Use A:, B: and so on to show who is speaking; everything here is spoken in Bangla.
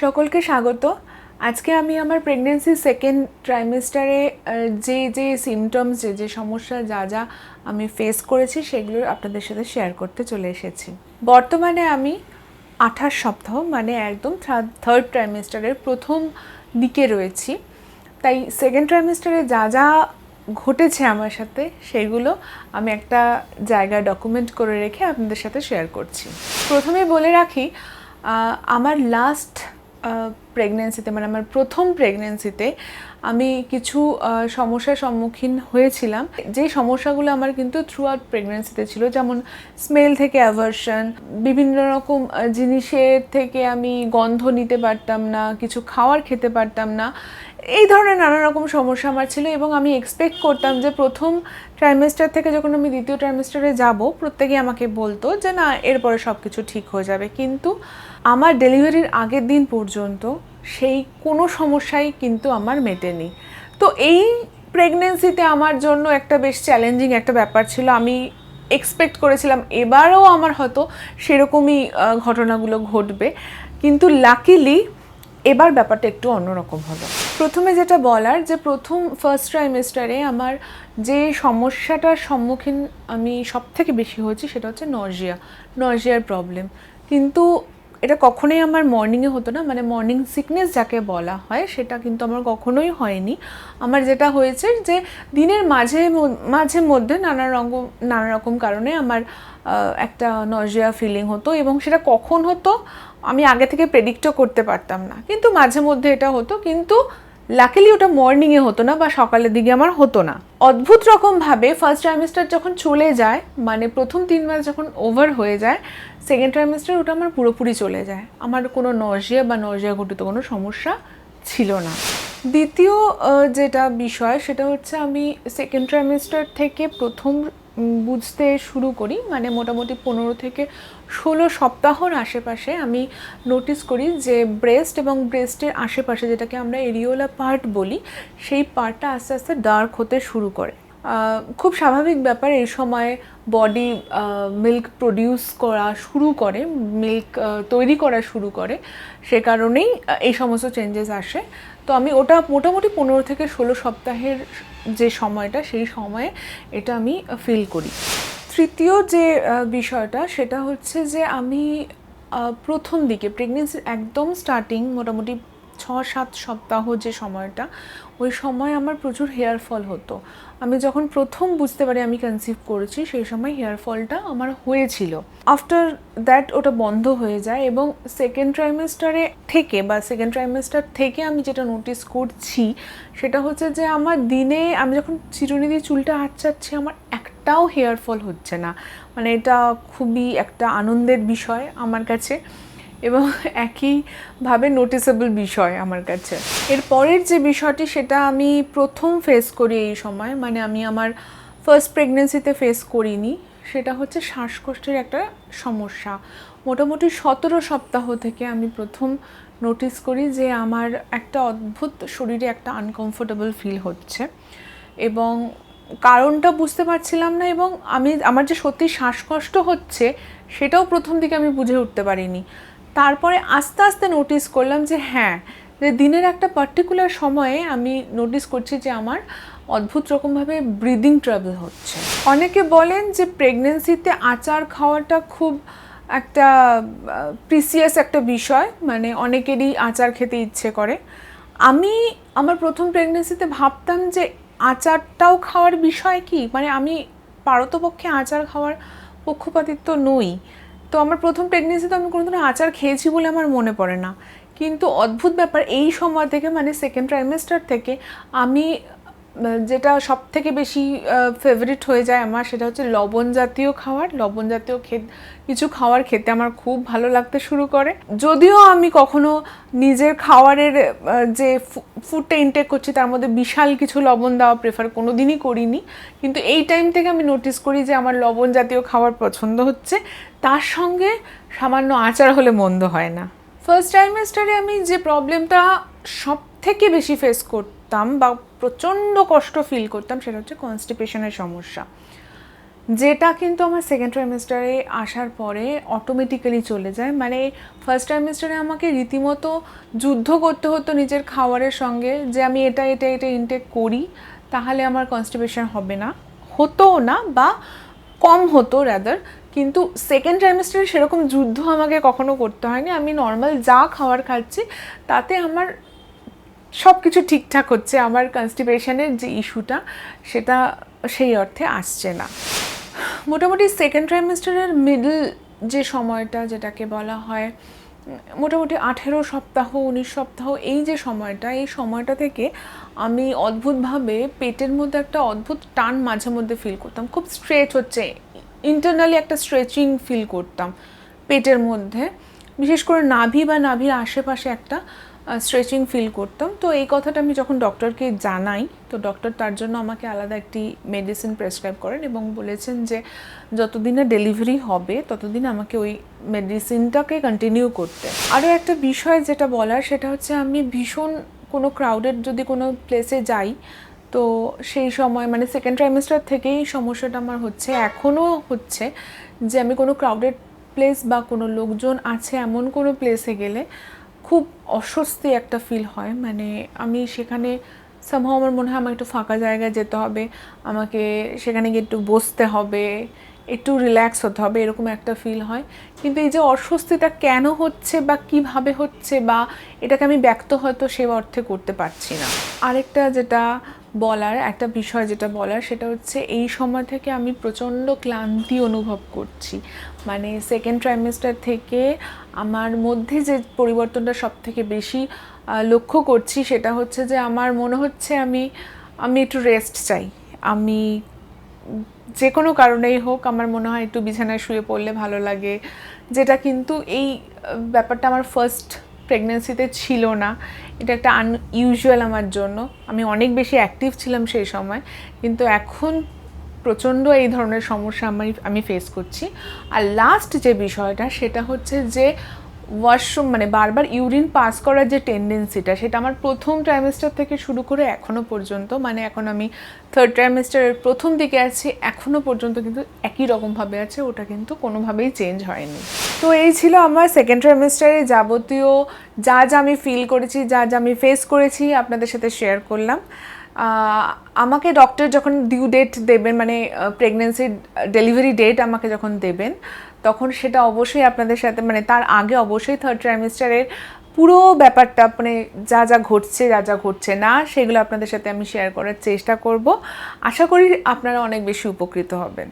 A: সকলকে স্বাগত। আজকে আমি আমার প্রেগনেন্সি সেকেন্ড ট্রাইমেস্টারে যে যে সিমটমস যে যে সমস্যা যা যা আমি ফেস করেছি সেগুলো আপনাদের সাথে শেয়ার করতে চলে এসেছি। বর্তমানে আমি আঠাশ সপ্তাহ মানে একদম থার্ড ট্রাইমেস্টারের প্রথম দিকে রয়েছি। তাই সেকেন্ড ট্রাইমেস্টারে যা যা ঘটেছে আমার সাথে সেগুলো আমি একটা জায়গায় ডকুমেন্ট করে রেখে আপনাদের সাথে শেয়ার করছি। প্রথমে বলে রাখি আমার লাস্ট প্রেগনেন্সিতে মানে আমার প্রথম প্রেগনেন্সিতে আমি কিছু সমস্যার সম্মুখীন হয়েছিলাম। যে সমস্যাগুলো আমার কিন্তু থ্রু আউট প্রেগনেন্সিতে ছিল, যেমন স্মেল থেকে অ্যাভার্শন বিভিন্ন রকম জিনিসের থেকে আমি গন্ধ নিতে পারতাম না, কিছু খাওয়ার খেতে পারতাম না, এই ধরনের নানা রকম সমস্যা আমার ছিল এবং আমি এক্সপেক্ট করতাম যে প্রথম ট্রাইমেস্টার থেকে যখন আমি দ্বিতীয় ট্রাইমেস্টারে যাব, প্রত্যেকেই আমাকে বলতো যে, না, এরপরে সব কিছু ঠিক হয়ে যাবে। কিন্তু আমার ডেলিভারির আগের দিন পর্যন্ত সেই কোনো সমস্যাই কিন্তু আমার মেটেনি। তো এই প্রেগনেন্সিতে আমার জন্য একটা বেশ চ্যালেঞ্জিং একটা ব্যাপার ছিল। আমি এক্সপেক্ট করেছিলাম এবারও আমার হয়তো সেরকমই ঘটনাগুলো ঘটবে। কিন্তু লাকিলি এবার ব্যাপারটা একটু অন্যরকম হলো। প্রথমে যেটা বলার যে প্রথম ফার্স্ট ট্রাইমেস্টারে আমার যে সমস্যাটার সম্মুখীন আমি সব থেকে বেশি হয়েছি সেটা হচ্ছে নজিয়া নজিয়ার প্রবলেম কিন্তু এটা কখনোই আমার মর্নিংয়ে হতো না মানে মর্নিং সিকনেস যাকে বলা হয়, সেটা কিন্তু আমার কখনোই হয়নি। আমার যেটা হয়েছে যে, দিনের মাঝে মাঝে মধ্যে নানা রঙ, নানা রকম কারণে আমার একটা নজিয়া ফিলিং হতো এবং সেটা কখন হতো, আমি আগে থেকে প্রেডিক্টও করতে পারতাম না। কিন্তু মাঝে মধ্যে এটা হতো, কিন্তু লাকিলি ওটা মর্নিংয়ে হতো না বা সকালের দিকে আমার হতো না। অদ্ভুত রকমভাবে ফার্স্ট ট্রাইমেস্টার যখন চলে যায় মানে প্রথম তিন মাস যখন ওভার হয়ে যায় সেকেন্ড ট্রাইমেস্টার ওটা আমার পুরোপুরি চলে যায়। আমার কোনো নজিয়া বা নজিয়া ঘটিত কোনো সমস্যা ছিল না। দ্বিতীয় যেটা বিষয়, সেটা হচ্ছে আমি সেকেন্ড ট্রাইমেস্টার থেকে প্রথম বুঝতে শুরু করি মানে মোটামুটি পনেরো থেকে ষোলো সপ্তাহর আশেপাশে আমি নোটিস করি যে ব্রেস্ট এবং ব্রেস্টের আশেপাশে যেটাকে আমরা এরিওলা পার্ট বলি, সেই পার্টটা আস্তে আস্তে ডার্ক হতে শুরু করে। খুব স্বাভাবিক ব্যাপার, এই সময় বডি মিল্ক প্রডিউস করা শুরু করে মিল্ক তৈরি করা শুরু করে, সে কারণেই এই সমস্ত চেঞ্জেস আসে। তো আমি ওটা মোটামুটি পনেরো থেকে ষোলো সপ্তাহের যে সময়টা, সেই সময়ে এটা আমি ফিল করি। তৃতীয় যে বিষয়টা সেটা হচ্ছে যে আমি প্রথম দিকে প্রেগনেন্সির একদম স্টার্টিং মোটামুটি ছ সাত সপ্তাহ যে সময়টা, ওই সময় আমার প্রচুর হেয়ার ফল হতো। আমি যখন প্রথম বুঝতে পারি আমি কনসিভ করেছি, সেই সময় হেয়ার ফলটা আমার হয়েছিল। আফটার দ্যাট ওটা বন্ধ হয়ে যায় এবং সেকেন্ড ট্রাইমেস্টারে থেকে বা সেকেন্ড ট্রাইমেস্টার থেকে আমি যেটা নোটিস করছি, সেটা হচ্ছে যে আমার দিনে আমি যখন চিরুনি দিয়ে চুলটা আঁচাচ্ছি আমার একটাও হেয়ার ফল হচ্ছে না। মানে এটা খুবই একটা আনন্দের বিষয় আমার কাছে। এবং একইভাবে নোটিসেবল বিষয় আমার কাছে। এর পরের যে বিষয়টি, সেটা আমি প্রথম ফেস করি এই সময় মানে আমি আমার ফার্স্ট প্রেগনেন্সিতে ফেস করিনি, সেটা হচ্ছে শ্বাসকষ্টের একটা সমস্যা। মোটামুটি সতেরো সপ্তাহ থেকে আমি প্রথম নোটিস করি যে আমার একটা অদ্ভুত শরীরে একটা আনকমফোর্টেবল ফিল হচ্ছে। এবং কারণটা বুঝতে পারছিলাম না এবং আমি, আমার যে সত্যি শ্বাসকষ্ট হচ্ছে, সেটাও প্রথম দিকে আমি বুঝে উঠতে পারিনি। তারপরে আস্তে আস্তে নোটিস করলাম যে হ্যাঁ যে দিনের একটা পার্টিকুলার সময়ে আমি নোটিস করছি যে আমার অদ্ভুত রকমভাবে ব্রিদিং ট্রাবল হচ্ছে। অনেকে বলেন যে প্রেগনেন্সিতে আচার খাওয়াটা খুব একটা প্রিসিয়াস একটা বিষয় মানে অনেকেরই আচার খেতে ইচ্ছে করে। আমি আমার প্রথম প্রেগনেন্সিতে ভাবতাম যে আচারটাও খাওয়ার বিষয় কি? মানে আমি পারতপক্ষে আচার খাওয়ার পক্ষপাতিত্ব নই। তো আমার প্রথম প্রেগনেন্সিতে আমি কোনো ধরনের আচার খেয়েছি বলে আমার মনে পড়ে না। কিন্তু অদ্ভুত ব্যাপার, এই সময় থেকে মানে সেকেন্ড ট্রাইমেস্টার থেকে আমি যেটা সব থেকে বেশি ফেভারিট হয়ে যায় আমার সেটা হচ্ছে লবণ জাতীয় খাবার। লবণ জাতীয় কিছু খাবার খেতে আমার খুব ভালো লাগতে শুরু করে। যদিও আমি কখনো নিজের খাবারের যে ফুডটা ইনটেক করছি তার মধ্যে বিশাল কিছু লবণ দেওয়া প্রেফার কোনো দিনই করিনি। কিন্তু এই টাইম থেকে আমি নোটিস করি যে আমার লবণ জাতীয় খাবার পছন্দ হচ্ছে। তার সঙ্গে সামান্য আচার হলে মন্দ হয় না। ফার্স্ট ট্রাইমেস্টারে আমি যে প্রবলেমটা সব থেকে বেশি ফেস করতাম বা প্রচণ্ড কষ্ট ফিল করতাম সেটা হচ্ছে কনস্টিপেশনের সমস্যা। যেটা কিন্তু আমার সেকেন্ড ট্রাইমেস্টারে আসার পরে অটোমেটিক্যালি চলে যায়। মানে ফার্স্ট ট্রাইমেস্টারে আমাকে রীতিমতো যুদ্ধ করতে হতো নিজের খাবারের সঙ্গে যে আমি এটা এটা এটা ইনটেক করি, তাহলে আমার কনস্টিপেশন হবে না। হতো না বা কম হতো রাদার কিন্তু সেকেন্ড ট্রাইমেস্টারে সেরকম যুদ্ধ আমাকে কখনো করতে হয়নি। আমি নর্মাল যা খাবার খাচ্ছি, তাতে আমার সব কিছু ঠিকঠাক হচ্ছে, আমার কনস্টিপেশনের যে ইস্যুটা সেটা সেই অর্থে আসছে না। মোটামুটি সেকেন্ড ট্রাইমেস্টারের মিডল যে সময়টা, যেটাকে বলা হয়, মোটামুটি আঠেরো সপ্তাহ, উনিশ সপ্তাহ, এই যে সময়টা, এই সময়টা থেকে আমি অদ্ভুতভাবে পেটের মধ্যে একটা অদ্ভুত টান মাঝে মধ্যে ফিল করতাম। খুব স্ট্রেচ হচ্ছে ইন্টারনালি একটা স্ট্রেচিং ফিল করতাম পেটের মধ্যে। বিশেষ করে নাভি বা নাভির আশেপাশে একটা স্ট্রেচিং ফিল করতাম। তো এই কথাটা আমি যখন ডক্টরকে জানাই, তো ডক্টর তার জন্য আমাকে আলাদা একটি মেডিসিন প্রেসক্রাইব করেন এবং বলেছেন যে, যতদিনে ডেলিভারি হবে, ততদিন আমাকে ওই মেডিসিনটাকে কন্টিনিউ করতে। আরও একটা বিষয় যেটা বলার, সেটা হচ্ছে আমি ভীষণ কোনো ক্রাউডেড যদি কোনো প্লেসে যাই, তো সেই সময় মানে সেকেন্ড ট্রাইমেস্টার থেকেই সমস্যাটা আমার হচ্ছে, এখনও হচ্ছে যে আমি কোনো ক্রাউডেড প্লেস বা কোনো লোকজন আছে এমন কোনো প্লেসে গেলে খুব অস্বস্তি একটা ফিল হয়। মানে আমি সেখানে সামহাও আমার মনে হয় আমার একটু ফাঁকা জায়গায় যেতে হবে, আমাকে সেখানে গিয়ে একটু বসতে হবে, একটু রিল্যাক্স হতে হবে, এরকম একটা ফিল হয়। কিন্তু এই যে অস্বস্তিটা কেন হচ্ছে বা কীভাবে হচ্ছে বা এটাকে আমি ব্যক্ত হয়তো সে অর্থে করতে পারছি না। আরেকটা যেটা বলার, একটা বিষয় যেটা বলার সেটা হচ্ছে এই সময় থেকে আমি প্রচণ্ড ক্লান্তি অনুভব করছি। মানে সেকেন্ড ট্রাইমেস্টার থেকে আমার মধ্যে যে পরিবর্তনটা সব থেকে বেশি লক্ষ্য করছি সেটা হচ্ছে যে আমার মনে হচ্ছে আমি আমি একটু রেস্ট চাই। আমি যে কোনো কারণেই হোক আমার মনে হয় একটু বিছানায় শুয়ে পড়লে ভালো লাগে। যেটা কিন্তু এই ব্যাপারটা আমার ফার্স্ট প্রেগনেন্সিতে ছিল না। এটা একটা আনইউজুয়াল আমার জন্য। আমি অনেক বেশি অ্যাক্টিভ ছিলাম সেই সময়, কিন্তু এখন প্রচণ্ড এই ধরনের সমস্যা আমি আমি ফেস করছি। আর লাস্ট যে বিষয়টা, সেটা হচ্ছে যে ওয়াশরুম মানে বারবার ইউরিন পাস করার যে টেন্ডেন্সিটা সেটা আমার প্রথম ট্রাইমেস্টার থেকে শুরু করে এখনও পর্যন্ত মানে এখন আমি থার্ড ট্রাইমেস্টারের প্রথম দিকে আছি এখনও পর্যন্ত কিন্তু একই রকমভাবে আছে, ওটা কিন্তু কোনোভাবেই চেঞ্জ হয়নি। তো এই ছিল আমার সেকেন্ড ট্রাইমেস্টারে যাবতীয় যা যা আমি ফিল করেছি, যা যা আমি ফেস করেছি, আপনাদের সাথে শেয়ার করলাম। আমাকে ডক্টর যখন ডিউ ডেট দেবেন মানে প্রেগনেন্সির ডেলিভারি ডেট আমাকে যখন দেবেন তখন সেটা অবশ্যই আপনাদের সাথে মানে তার আগে অবশ্যই থার্ড ট্রাইমেস্টারের পুরো ব্যাপারটা মানে যা যা ঘটছে, যা যা ঘটছে না, সেগুলো আপনাদের সাথে আমি শেয়ার করার চেষ্টা করব। আশা করি আপনারা অনেক বেশি উপকৃত হবেন।